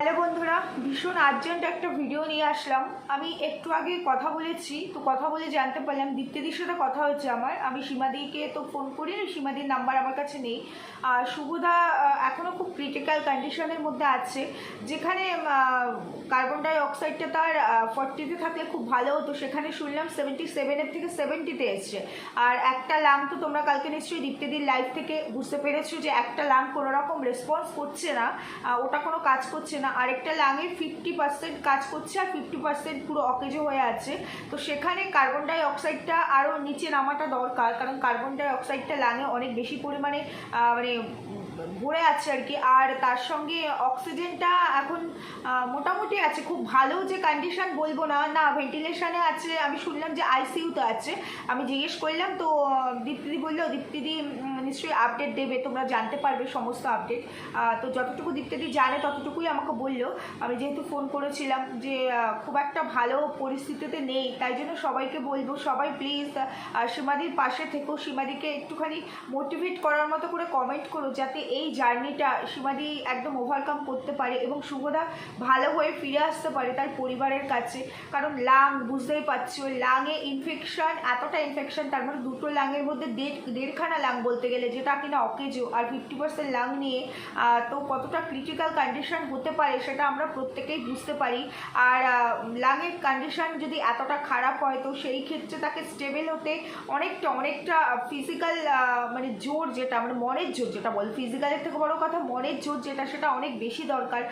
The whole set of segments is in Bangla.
হ্যালো বন্ধুরা, ভীষণ আর্জেন্ট একটা ভিডিও নিয়ে আসলাম। আমি একটু আগে কথা বলেছি, তো কথা বলে জানতে পারলাম দীপ্তিদির সাথে কথা হচ্ছে আমার। আমি সীমাদিকে তো ফোন করি, সীমাদির নাম্বার আমার কাছে নেই। আর শুভদা এখনও খুব ক্রিটিক্যাল কন্ডিশনের মধ্যে আছে, যেখানে কার্বন ডাই অক্সাইডটা তার ফর্টিতে থাকলে খুব ভালো হতো। সেখানে শুনলাম সেভেন্টি সেভেনের থেকে সেভেন্টিতে এসছে। আর একটা লাং তো তোমরা কালকে নিশ্চয়ই দীপ্তিদির লাইফ থেকে বুঝতে পেরেছ যে একটা লাং কোনো রকম রেসপন্স করছে না ওটা কোনো কাজ করছে না। আরেকটা লাঙে ফিফটি পার্সেন্ট কাজ করছে আর ফিফটি পার্সেন্ট পুরো অকেজো হয়ে আছে। তো সেখানে কার্বন ডাই অক্সাইডটা আরও নিচে নামাটা দরকার, কারণ কার্বন ডাই অক্সাইডটা লাঙে অনেক বেশি পরিমাণে মানে ভরে আছে আর কি। আর তার সঙ্গে অক্সিজেনটা এখন মোটামুটি আছে, খুব ভালো যে কন্ডিশন বলব না না ভেন্টিলেশনে আছে। আমি শুনলাম যে আইসিইউতে আছে। আমি জিজ্ঞেস করলাম, তো দীপ্তিদি বলল, দীপ্তিদি নিশ্চয়ই আপডেট দেবে, তোমরা জানতে পারবে সমস্ত আপডেট তো যতটুকু দীপ্তিদি জানে, ততটুকুই আমাকে বলল। আমি যেহেতু ফোন করেছিলাম যে খুব একটা ভালো পরিস্থিতিতে নেই, তাই জন্য সবাইকে বলব, সবাই প্লিজ সীমাদির পাশে থেকো। সীমাদিকে একটুখানি মোটিভেট করার মতো করে কমেন্ট করো, যাতে এই জার্নিটা সীমাদি একদম ওভারকাম করতে পারে এবং শুভদা ভালো হয়ে ফিরে আসতে পারে তার পরিবারের কাছে। কারণ লাং বুঝতেই পারছ লাঙে ইনফেকশন এতটা ইনফেকশন তার মানে দুটো লাঙের মধ্যে দেড়, দেড়খানা লাং বলতে গেলে যেটা কিনা অকেজো। আর ফিফটি পার্সেন্ট লাং নিয়ে তো কতটা ক্রিটিক্যাল কন্ডিশন হতে পারে সেটা আমরা প্রত্যেকেই বুঝতে পারি। আর লাঙের কন্ডিশন যদি এতটা খারাপ হয়, তো সেই ক্ষেত্রে তাকে স্টেবল হতে অনেকটা অনেকটা ফিজিক্যাল মানে জোর যেটা মানে মনের জোর যেটা বল ফিজিক্যালের থেকে বড় কথা মনের জোর যেটা, সেটা অনেক বেশি দরকার।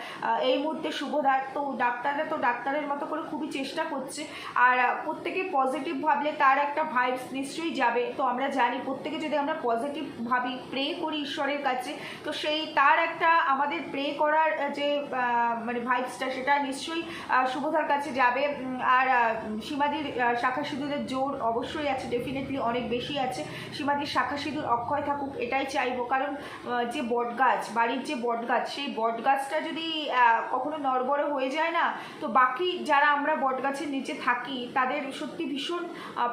এই মুহূর্তে শুভদার, তো ডাক্তাররা তো ডাক্তারের মতো করে খুবই চেষ্টা করছে। আর প্রত্যেকে পজিটিভ ভাবলে তার একটা ভাইবস নিশ্চয়ই যাবে। তো আমরা জানি প্রত্যেকে যদি আমরা পজিটিভ ভাবি প্রে করি ঈশ্বরের কাছে। তো সেই তার একটা আমাদের প্রে করার যে মানে ভাইবসটা সেটা নিশ্চয়ই শুভধার কাছে যাবে। আর সীমাদির শাখা সিঁদুরের জোর অবশ্যই আছে ডেফিনেটলি অনেক বেশি আছে। সীমাদির শাখা সিঁদুর অক্ষয় থাকুক, এটাই চাইব। কারণ যে বট গাছ বাড়ির যে বট গাছ সেই বট গাছটা যদি কখনো নড়বড়ে হয়ে যায় না, তো বাকি যারা আমরা বট গাছের নিচে থাকি, তাদের সত্যি ভীষণ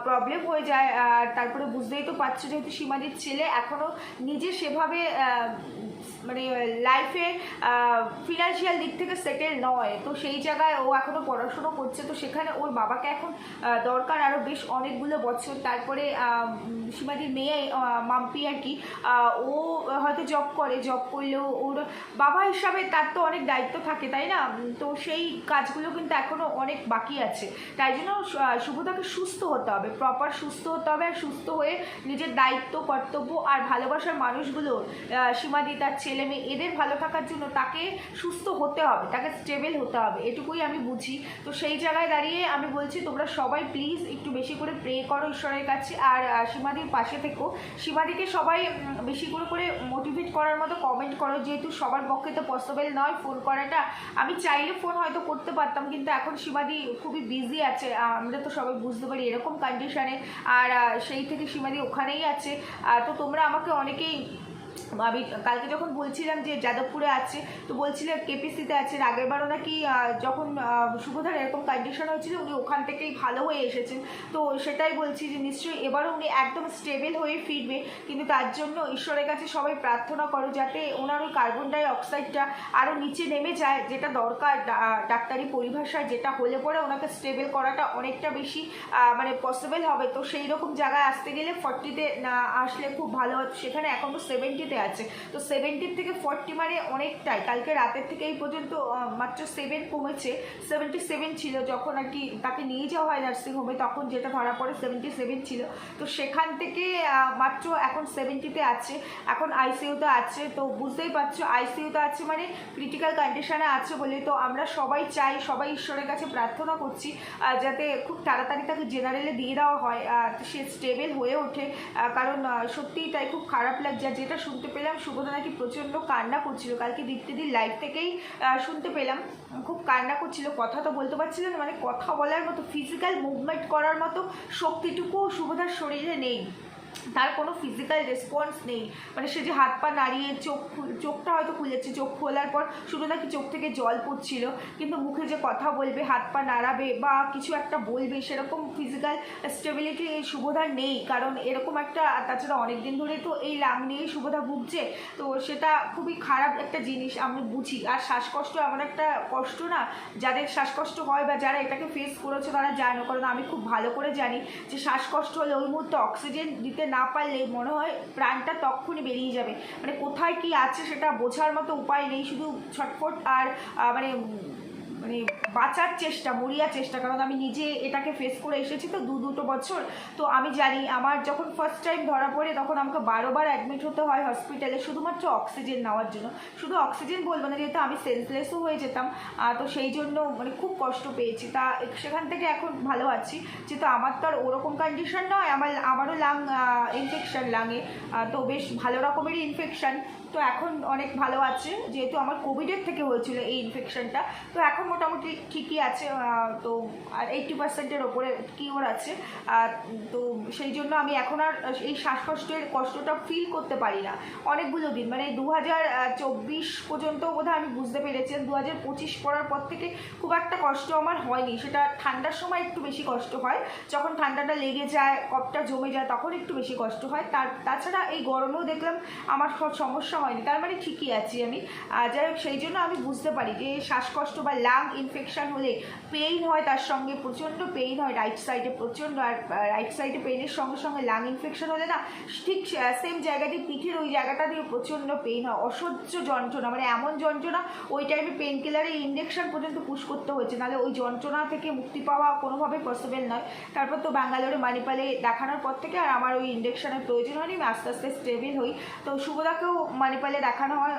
প্রবলেম হয়ে যায়। তারপরে বুঝতেই তো পারছ, যেহেতু সীমাদির ছেলে এখনও নিজে সেভাবে মানে লাইফে ফিনান্সিয়াল দিক থেকে সেটেল নয়। তো সেই জায়গায় ও এখনও পড়াশুনো করছে। তো সেখানে ওর বাবাকে এখন দরকার আরও বেশ অনেকগুলো বছর। তারপরে সীমাদির মেয়ে মাম্পি আর কি ও হয়তো জব করে। জব করলেও ওর বাবা হিসাবে তার তো অনেক দায়িত্ব থাকে তাই না? তো সেই কাজগুলো কিন্তু এখনও অনেক বাকি আছে। তাই জন্য আহ, শুভদাকে সুস্থ হতে হবে। প্রপার সুস্থ হতে হবে আর সুস্থ হয়ে নিজের দায়িত্ব কর্তব্য আর ভালোবাসার মানুষগুলো সীমাদি, তার ছেলে মেয়ে, এদের ভালো থাকার জন্য তাকে সুস্থ হতে হবে, তাকে স্টেবল হতে হবে, এটুকুই আমি বুঝি। তো সেই জায়গায় দাঁড়িয়ে আমি বলছি, তোমরা সবাই প্লিজ একটু বেশি করে প্রে করো ঈশ্বরের কাছে, আর সীমাদির পাশে থেকো। সীমাদিকে সবাই বেশি করে করে মোটিভেট করার মতো কমেন্ট করো, যেহেতু সবার পক্ষে তো পসিবল নয় ফোন করাটা। আমি চাইলে ফোন হয়তো করতে পারতাম, কিন্তু এখন সীমাদি খুবই বিজি আছে আমরা তো সবাই বুঝতে পারি এরকম কন্ডিশনে আর সেই থেকে সীমাদি ওখানেই আছে। তো তোমরা আমাকে অনেকেই আমি কালকে যখন বলছিলাম যে যাদবপুরে আছে তো বলছিলেন কেপিসিতে আছে আগেরবারও নাকি আহ, যখন শুভধার এরকম কন্ডিশন হয়েছিল উনি ওখান থেকেই ভালো হয়ে এসেছেন। তো সেটাই বলছি যে নিশ্চয়ই এবারও উনি একদম স্টেবল হয়ে ফিরবে কিন্তু তার জন্য ঈশ্বরের কাছে সবাই প্রার্থনা করো যাতে ওনার ওই কার্বন ডাই অক্সাইডটা আরও নিচে নেমে যায় যেটা দরকার ডাক্তারি পরিভাষায় যেটা হলে পরে ওনাকে স্টেবল করাটা অনেকটা বেশি মানে পসিবল হবে। তো সেই রকম জায়গায় আসতে গেলে ফর্টিতে আসলে খুব ভালো হতো সেখানে এখন তো সেভেন্টিতে আছে। তো সেভেন্টির থেকে ফর্টি মানে অনেকটাই। কালকে রাতের থেকে এই পর্যন্ত মাত্র সেভেন কমেছে। সেভেন্টি সেভেন ছিল যখন আর কি তাকে নিয়ে যাওয়া হয় নার্সিংহোমে তখন যেটা ধরা পড়ে সেভেন্টি সেভেন ছিল। তো সেখান থেকে মাত্র এখন সেভেন্টিতে আছে। এখন আইসিইউতে আছে। তো বুঝতেই পারছ আইসিইউতে আছে মানে ক্রিটিক্যাল কন্ডিশনে আছে বলে। তো আমরা সবাই চাই, সবাই ঈশ্বরের কাছে প্রার্থনা করছি যাতে খুব তাড়াতাড়ি তাকে জেনারেলে দিয়ে দেওয়া হয় সে স্টেবল হয়ে ওঠে। কারণ সত্যিই তাই খুব খারাপ লাগছে। যেটা শুনতে পেলাম শুভদা নাকি প্রচণ্ড কান্না করছিল। কালকে দীপ্তিদির লাইভ থেকেই শুনতে পেলাম। খুব কান্না করছিল, কথা তো বলতে পারছিল না মানে কথা বলার মতো ফিজিক্যাল মুভমেন্ট করার মতো শক্তিটুকু শুভদার শরীরে নেই। তার কোনো ফিজিক্যাল রেসপন্স নেই। মানে সে যে হাত পা নাড়িয়ে চোখ চোখটা হয়তো খুলেছে, চোখ খোলার পর শুধু নাকি চোখ থেকে জল পড়ছিল, কিন্তু মুখে যে কথা বলবে হাত পা নাড়াবে বা কিছু একটা বলবে, সেরকম ফিজিক্যাল স্টেবিলিটি শুভদার নেই। কারণ এরকম একটা তাছাড়া অনেক দিন ধরে তো এই লাং নিয়েই শুভদা ভুগছে, তো সেটা খুবই খারাপ একটা জিনিস আমি বুঝি। আর শ্বাসকষ্ট এমন একটা কষ্ট না, যাদের শ্বাসকষ্ট হয় বা যারা এটাকে ফেস করেছে তারা জানো, কারণ আমি খুব ভালো করে জানি যে শ্বাসকষ্ট হলে ওই মুহূর্তে অক্সিজেন দিতে না পারলে মনে হয় প্রাণটা তক্ষুনি বেরিয়ে যাবে। মানে কোথায় কি আছে সেটা বোঝার মতো উপায় নেই, শুধু ছটফট আর মানে মানে বাঁচার চেষ্টা, মরিয়ার চেষ্টা, কারণ আমি নিজে এটাকে ফেস করে এসেছি তো দু দুটো বছর। তো আমি জানি আমার যখন ফার্স্ট টাইম ধরা পড়ে, তখন আমাকে বারোবার অ্যাডমিট হতে হয় হসপিটালে শুধুমাত্র অক্সিজেন নেওয়ার জন্য। শুধু অক্সিজেন বলব না, যেহেতু আমি সেন্সলেসও হয়ে যেতাম তো সেই জন্য মানে খুব কষ্ট পেয়েছি। তা সেখান থেকে এখন ভালো আছি, যেহেতু আমার তো আর ওরকম কন্ডিশন নয়, আমার, আমারও লাং ইনফেকশন লাঙে তো বেশ ভালো রকমেরই ইনফেকশন তো এখন অনেক ভালো আছে। যেহেতু আমার কোভিডের থেকে হয়েছিল এই ইনফেকশনটা তো এখন মোটামুটি ঠিকই আছে তো আর এইটটি পার্সেন্টের ওপরে কিওর আছে। তো সেই জন্য আমি এখন আর এই শ্বাসকষ্টের কষ্টটা ফিল করতে পারি না। অনেকগুলো দিন মানে দু চব্বিশ পর্যন্ত বোধহয় আমি বুঝতে পেরেছি দু হাজার পঁচিশ পড়ার পর থেকে খুব একটা কষ্ট আমার হয়নি। সেটা ঠান্ডার সময় একটু বেশি কষ্ট হয়। যখন ঠান্ডাটা লেগে যায় কপটা জমে যায়, তখন একটু বেশি কষ্ট হয়। তার, তাছাড়া এই গরমেও দেখলাম আমার সব সমস্যা হয়নি, তার মানে ঠিকই আছি আমি। যাই হোক, সেই জন্য আমি বুঝতে পারি যে শ্বাসকষ্ট বা লাং ইনফেকশান হলে পেইন হয় তার সঙ্গে, প্রচণ্ড পেইন হয় রাইট সাইডে প্রচণ্ড, আর রাইট সাইডে পেইনের সঙ্গে সঙ্গে লাং ইনফেকশান হলে না, ঠিক সেম জায়গাটি পিঠের ওই জায়গাটা দিয়ে প্রচণ্ড পেইন হয়, অসহ্য যন্ত্রণা মানে এমন যন্ত্রণা, ওই টাইমে পেন কিলারের ইঞ্জেকশন পর্যন্ত পুশ করতে হচ্ছে, নাহলে ওই যন্ত্রণা থেকে মুক্তি পাওয়া কোনোভাবে পসিবল নয়। তারপর তো ব্যাঙ্গালোরে, মানিপালে দেখানোর পর থেকে আর আমার ওই ইঞ্জেকশনের প্রয়োজন হয়নি, আমি আস্তে আস্তে স্টেবল হই। তো শুভদাকেও মানিপালে দেখানো হয়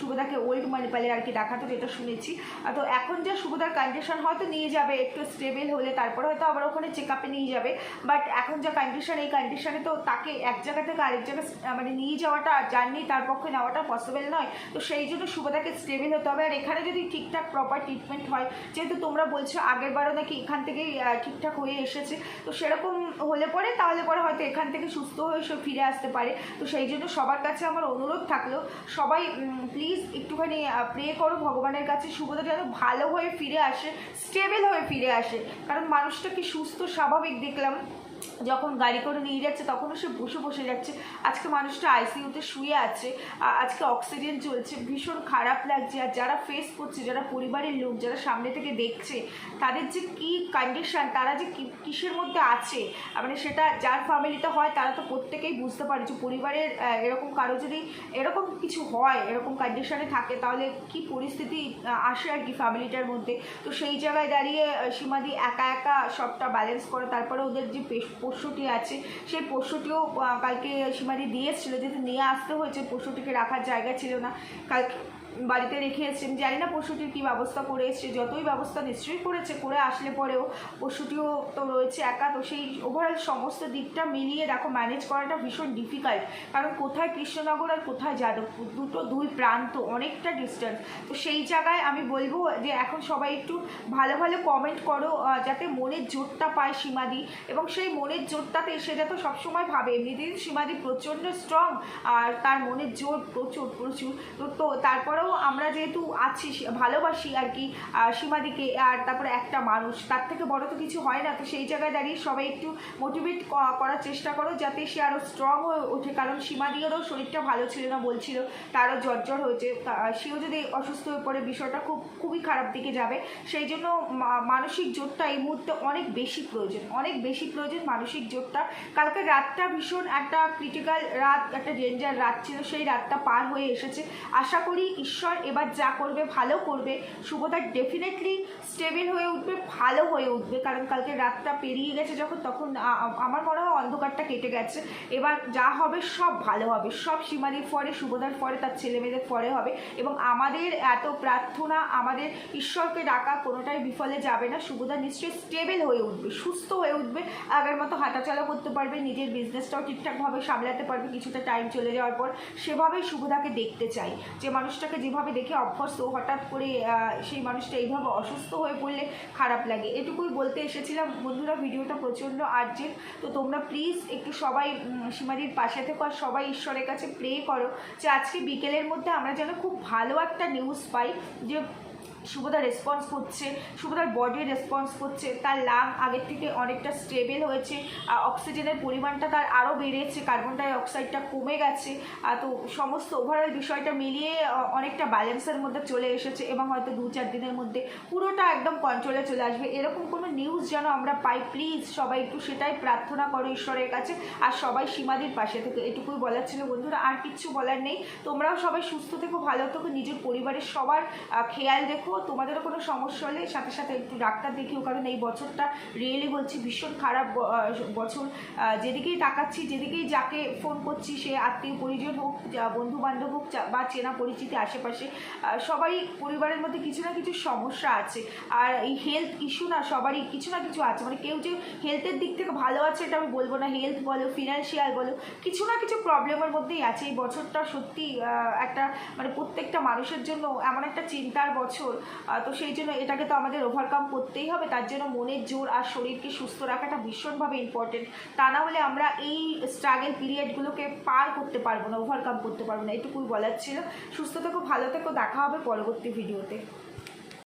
সুভদাকে ওল্ড মানিপালে আর কি দেখাতো যেটা শুনেছি। তো এখন যা সুভদার কন্ডিশন হয়তো নিয়ে যাবে, একটু স্টেবল হলে, তারপরে হয়তো আবার ওখানে চেক আপে নিয়ে যাবে বাট এখন যা কন্ডিশন এই কন্ডিশনে তো তাকে এক জায়গা থেকে আরেক জায়গায় মানে নিয়ে যাওয়াটা জার্নি তার পক্ষে নেওয়াটা পসিবল নয়। তো সেই জন্য সুভদাকে স্টেবল হতে হবে, আর এখানে যদি ঠিকঠাক প্রপার ট্রিটমেন্ট হয়, যেহেতু তোমরা বলছো আগের বারও নাকি এখান থেকেই ঠিকঠাক হয়ে এসেছে, তো সেরকম হলে পরে, তাহলে পরে হয়তো এখান থেকে সুস্থ হয়ে সে ফিরে আসতে পারে। তো সেই জন্য সবার কাছে আমার অনুরোধ থাকল, সবাই প্লিজ একটুখানি প্রে করো ভগবানের কাছে শুভদা যেন ভালো হয়ে ফিরে আসে স্টেবল হয়ে ফিরে আসে। কারণ মানুষটাকে সুস্থ, স্বাভাবিক দেখলাম। যখন গাড়ি করে নিয়ে যাচ্ছে, তখনও সে বসে বসে যাচ্ছে। আজকে মানুষটা আইসিইউতে শুয়ে আছে আজকে অক্সিজেন চলছে, ভীষণ খারাপ লাগছে। আর যারা ফেস করছে, যারা পরিবারের লোক, যারা সামনে থেকে দেখছে, তাদের যে কি কন্ডিশন তারা যে কিসের মধ্যে আছে? মানে সেটা যার ফ্যামিলিতে হয়, তারা তো প্রত্যেকেই বুঝতে পারে যে পরিবারের এরকম কারও যদি এরকম কিছু হয়, এরকম কন্ডিশনে থাকে, তাহলে কি পরিস্থিতি আসে আর কি ফ্যামিলিটার মধ্যে? তো সেই জায়গায় দাঁড়িয়ে সীমাদি একা একা সবটা ব্যালেন্স করে, তারপরে ওদের যে পোষ্যটি আছে, সেই পশুটিও কালকে কালকে সীমাদি দিয়েছিল, যেহেতু নিয়ে আসতে হয়েছে পশুটিকে রাখার জায়গা ছিল না। কালকে বাড়িতে রেখে এসেছি আমি জানি না পশুটির কী ব্যবস্থা করে এসছে। যতই ব্যবস্থা নিশ্চয়ই করেছে, করে আসলে পরেও পশুটিও তো রয়েছে একা। তো সেই ওভারঅল সমস্ত দিকটা মিলিয়ে দেখো ম্যানেজ করাটা ভীষণ ডিফিকাল্ট কারণ কোথায় কৃষ্ণনগর আর কোথায় যাদবপুর? দুটো দুই প্রান্ত, অনেকটা ডিস্টেন্স তো সেই জায়গায় আমি বলব যে এখন সবাই একটু ভালো ভালো কমেন্ট করো যাতে মনের জোরটা পায় সীমাদি। এবং সেই মনের জোরটাতে সে যাতে সবসময় ভাবে। এমনিতেই সীমাদি প্রচণ্ড স্ট্রং আর তার মনের জোর প্রচুর প্রচুর। তো তো তারপরেও আমরা যেহেতু আছি ভালোবাসি আর কি সীমাদিকে, আর তারপরে একটা মানুষ, তার থেকে বড় তো কিছু হয় না, তো সেই জায়গায় দাঁড়িয়ে সবাই একটু মোটিভেট করার চেষ্টা করো যাতে সে আরও স্ট্রং হয়ে ওঠে, কারণ সীমাদিরও শরীরটা ভালো ছিল না, বলছিল, তারও জ্বর হয়েছে সেও যদি অসুস্থ হয়ে পড়ে, বিষয়টা খুব, খুবই খারাপ দিকে যাবে, সেই জন্য মানসিক জোরটা এই মুহূর্তে অনেক বেশি প্রয়োজন, অনেক বেশি প্রয়োজন মানসিক জোরটা। কালকে রাতটা ভীষণ একটা ক্রিটিক্যাল রাত, একটা ডেঞ্জার রাত ছিল, সেই রাতটা পার হয়ে এসেছে, আশা করি ঈশ্বর এবার যা করবে, ভালো করবে। শুভদা ডেফিনেটলি স্টেবল হয়ে উঠবে, ভালো হয়ে উঠবে। কারণ কালকে রাতটা পেরিয়ে গেছে যখন, তখন আমার মনে হয় অন্ধকারটা কেটে গেছে। এবার যা হবে, সব ভালো হবে। সব সীমাদির পরে, শুভদার পরে, তার ছেলে মেয়েদের পরে হবে। এবং আমাদের এত প্রার্থনা, আমাদের ঈশ্বরকে ডাকা কোনোটাই বিফলে যাবে না। শুভদা নিশ্চয়ই স্টেবল হয়ে উঠবে, সুস্থ হয়ে উঠবে। আগের মতো হাঁটাচলা করতে পারবে, নিজের বিজনেসটাও ঠিকঠাকভাবে সামলাতে পারবে। কিছুটা টাইম চলে যাওয়ার পর, সেভাবেই শুভদাকে দেখতে চাই। যে মানুষটাকে যেভাবে দেখে অভ্যস্ত, হঠাৎ করে সেই মানুষটা এইভাবে অসুস্থ হয়ে পড়লে খারাপ লাগে। এটুকুই বলতে এসেছিলাম, বন্ধুরা, ভিডিওটা প্রচণ্ড আর্জেন্ট। তো তোমরা প্লিজ একটু সবাই সীমাদির পাশে থেকো আর সবাই ঈশ্বরের কাছে প্রে করো যে আজকে বিকেলের মধ্যে আমরা যেন খুব ভালো একটা নিউজ পাই যে শুভদা রেসপন্স করছে শুভদার বডি রেসপন্স করছে তার লাং আগের থেকে অনেকটা স্টেবল হয়েছে অক্সিজেনের পরিমাণটা তার আরও বেড়েছে কার্বন ডাই অক্সাইডটা কমে গেছে তো সমস্ত ওভারঅল বিষয়টা মিলিয়ে অনেকটা ব্যালেন্সের মধ্যে চলে এসেছে, এবং হয়তো দু চার দিনের মধ্যে পুরোটা একদম কন্ট্রোলে চলে আসবে। এরকম কোনো নিউজ যেন আমরা পাই প্লিজ সবাই একটু সেটাই প্রার্থনা করো ঈশ্বরের কাছে, আর সবাই সীমাদির পাশে থেকে, এটুকুই বলার ছিল বন্ধুরা, আর কিচ্ছু বলার নেই। তোমরাও সবাই সুস্থ থেকো, ভালো থেকো, নিজের পরিবারের সবার খেয়াল রেখো তোমাদেরও কোনো সমস্যা হলে সাথে সাথে একটু ডাক্তার দেখিও কারণ এই বছরটা রিয়েলি বলছি ভীষণ খারাপ বছর। যেদিকেই তাকাচ্ছি যেদিকেই যাকে ফোন করছি সে আত্মীয় পরিজন হোক বন্ধু বান্ধব হোক বা চেনা পরিচিতি আশেপাশে আহ, সবারই পরিবারের মধ্যে কিছু না কিছু সমস্যা আছে। আর এই হেলথ ইস্যু না সবারই কিছু না কিছু আছে। মানে কেউ যে হেলথের দিক থেকে ভালো আছে এটা আমি বলব না। হেলথ বলো ফিনান্সিয়াল বলো কিছু না কিছু প্রবলেমের মধ্যেই আছে। এই বছরটা সত্যি একটা মানে প্রত্যেকটা মানুষের জন্য এমন একটা চিন্তার বছর। তো সেই জন্য এটাকে তো আমাদের ওভারকাম করতেই হবে। তার জন্য মনের জোর আর শরীরকে সুস্থ রাখাটা ভীষণভাবে ইম্পর্টেন্ট তা না হলে আমরা এই স্ট্রাগল পিরিয়ডগুলোকে পার করতে পারব না ওভারকাম করতে পারব না, এটুকুই বলার ছিল। সুস্থ থেকো, ভালো থেকো, দেখা হবে পরবর্তী ভিডিওতে